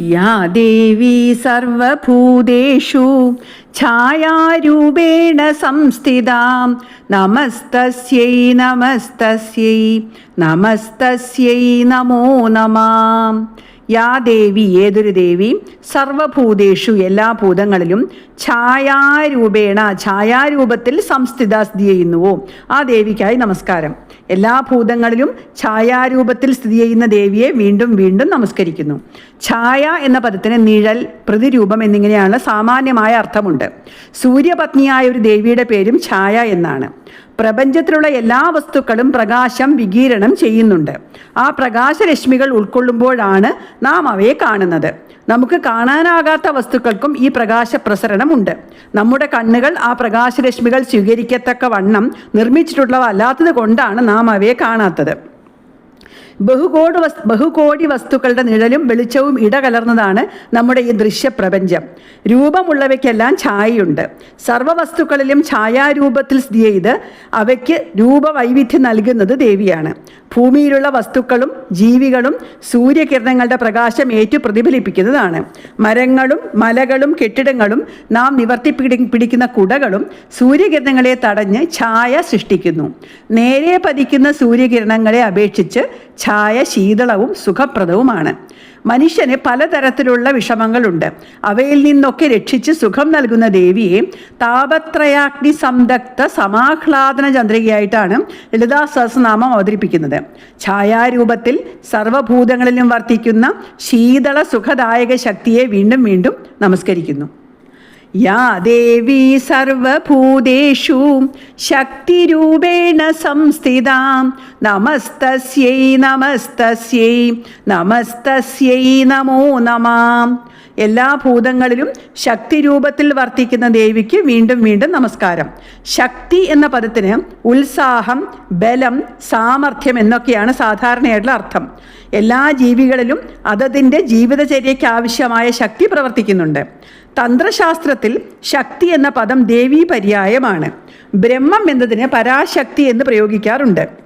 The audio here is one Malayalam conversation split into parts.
യാ ദേവി സർവഭൂതേഷു ഛായാരൂപേണ സംസ്ഥിതാം നമസ്തസ്യൈ നമസ്തസ്യൈ നമസ്തസ്യൈ നമോ നമാം. യാ ദേവി ഏതൊരു ദേവി സർവഭൂതേഷു എല്ലാ ഭൂതങ്ങളിലും ഛായാരൂപേണ ഛായാരൂപത്തിൽ സംസ്ഥിത സ്ഥിതി ചെയ്യുന്നുവോ? ആ ദേവിക്കായി നമസ്കാരം. എല്ലാ ഭൂതങ്ങളിലും ഛായാരൂപത്തിൽ സ്ഥിതി ചെയ്യുന്ന ദേവിയെ വീണ്ടും വീണ്ടും നമസ്കരിക്കുന്നു. ഛായ എന്ന പദത്തിന് നിഴൽ പ്രതിരൂപം എന്നിങ്ങനെയാണ് സാമാന്യമായ അർത്ഥമുണ്ട്. സൂര്യപത്നിയായ ഒരു ദേവിയുടെ പേരും ഛായ എന്നാണ്. പ്രപഞ്ചത്തിലുള്ള എല്ലാ വസ്തുക്കളും പ്രകാശം വികീരണം ചെയ്യുന്നുണ്ട്. ആ പ്രകാശരശ്മികൾ ഉൾക്കൊള്ളുമ്പോഴാണ് നാം അവയെ കാണുന്നത്. നമുക്ക് കാണാനാകാത്ത വസ്തുക്കൾക്കും ഈ പ്രകാശ പ്രസരണമുണ്ട് നമ്മുടെ കണ്ണുകൾ ആ പ്രകാശരശ്മികൾ സ്വീകരിക്കത്തക്ക വണ്ണം നിർമ്മിച്ചിട്ടുള്ളവ അല്ലാത്തത് കൊണ്ടാണ് നാം അവയെ കാണാത്തത്. ബഹുകോടി വസ് ബഹുകോടി വസ്തുക്കളുടെ നിഴലും വെളിച്ചവും ഇടകലർന്നതാണ് നമ്മുടെ ഈ ദൃശ്യപ്രപഞ്ചം. രൂപമുള്ളവയ്ക്കെല്ലാം ഛായയുണ്ട്. സർവവസ്തുക്കളിലും ഛായാരൂപത്തിൽ സ്ഥിതി ചെയ്ത് അവയ്ക്ക് രൂപവൈവിധ്യം നൽകുന്നത് ദേവിയാണ്. ഭൂമിയിലുള്ള വസ്തുക്കളും ജീവികളും സൂര്യകിരണങ്ങളുടെ പ്രകാശം ഏറ്റു പ്രതിഫലിപ്പിക്കുന്നതാണ്. മരങ്ങളും മലകളും കെട്ടിടങ്ങളും നാം നിവർത്തി പിടി- പിടിക്കുന്ന കുടകളും സൂര്യകിരണങ്ങളെ തടഞ്ഞ് ഛായ സൃഷ്ടിക്കുന്നു. നേരെ പതിക്കുന്ന സൂര്യകിരണങ്ങളെ അപേക്ഷിച്ച് ഛായ ശീതളവും സുഖപ്രദവുമാണ്. മനുഷ്യന് പലതരത്തിലുള്ള വിഷമങ്ങളുണ്ട്. അവയിൽ നിന്നൊക്കെ രക്ഷിച്ച് സുഖം നൽകുന്ന ദേവിയെ താപത്രയാഗ്നി സംതക്ത സമാഹ്ലാദന ചന്ദ്രികയായിട്ടാണ് ലളിതാ സഹസ്രനാമം അവതരിപ്പിക്കുന്നത്. ഛായാരൂപത്തിൽ സർവഭൂതങ്ങളിലും വർത്തിക്കുന്ന ശീതള സുഖദായക ശക്തിയെ വീണ്ടും വീണ്ടും നമസ്കരിക്കുന്നു. യാ ദേവി സർവഭൂതേഷു ശക്തിരൂപേണ സംസ്ഥിതാ. നമസ്തസ്യൈ നമസ്തസ്യൈ നമസ്തസ്യൈ നമോ നമാം. എല്ലാ ഭൂതങ്ങളിലും ശക്തി രൂപത്തിൽ വർത്തിക്കുന്ന ദേവിക്ക് വീണ്ടും വീണ്ടും നമസ്കാരം. ശക്തി എന്ന പദത്തിന് ഉത്സാഹം ബലം സാമർഥ്യം എന്നൊക്കെയാണ് സാധാരണയായിട്ടുള്ള അർത്ഥം. എല്ലാ ജീവികളിലും അതതിന്റെ ജീവിതചര്യയ്ക്ക് ആവശ്യമായ ശക്തി പ്രവർത്തിക്കുന്നുണ്ട്. തന്ത്രശാസ്ത്രത്തിൽ ശക്തി എന്ന പദം ദേവീ പര്യായമാണ് ബ്രഹ്മം എന്നതിന് പരാശക്തി എന്ന് പ്രയോഗിക്കാറുണ്ട്.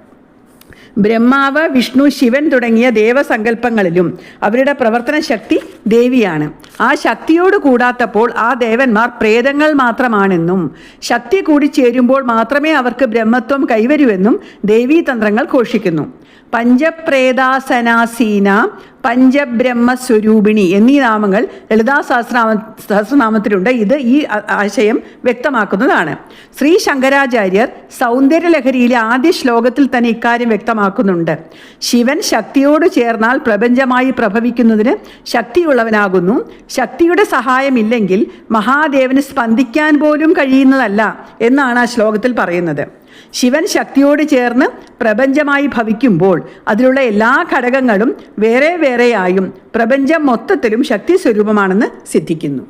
ബ്രഹ്മാവ് വിഷ്ണു ശിവൻ തുടങ്ങിയ ദേവസങ്കല്പങ്ങളിലും അവരുടെ പ്രവർത്തന ശക്തി ദേവിയാണ്. ആ ശക്തിയോട് കൂടാത്തപ്പോൾ ആ ദേവന്മാർ പ്രേതങ്ങൾ മാത്രമാണെന്നും ശക്തി കൂടി ചേരുമ്പോൾ മാത്രമേ അവർക്ക് ബ്രഹ്മത്വം കൈവരൂവെന്നും ദേവീതന്ത്രങ്ങൾ ഘോഷിക്കുന്നു. പഞ്ചപ്രേതാസനാസീന പഞ്ചബ്രഹ്മസ്വരൂപിണി എന്നീ നാമങ്ങൾ ലളിതാ സഹസ്രനാമ സഹസ്രനാമത്തിലുണ്ട്. ഇത് ഈ ആശയം വ്യക്തമാക്കുന്നതാണ്. ശ്രീ ശങ്കരാചാര്യർ സൗന്ദര്യലഹരിയിലെ ആദ്യ ശ്ലോകത്തിൽ തന്നെ ഇക്കാര്യം വ്യക്തമാക്കുന്നുണ്ട്. ശിവൻ ശക്തിയോട് ചേർന്നാൽ പ്രപഞ്ചമായി പ്രഭവിക്കുന്നതിന് ശക്തിയുള്ളവനാകുന്നു. ശക്തിയുടെ സഹായമില്ലെങ്കിൽ മഹാദേവന് സ്പന്ദിക്കാൻ പോലും കഴിയുന്നതല്ല എന്നാണ് ആ ശ്ലോകത്തിൽ പറയുന്നത്. ശിവൻ ശക്തിയോട് ചേർന്ന് പ്രപഞ്ചമായി ഭവിക്കുമ്പോൾ അതിലുള്ള എല്ലാ ഘടകങ്ങളും വേറെ വേറെയായും പ്രപഞ്ചം മൊത്തത്തിലും ശക്തി സ്വരൂപമാണെന്ന് സിദ്ധിക്കുന്നു.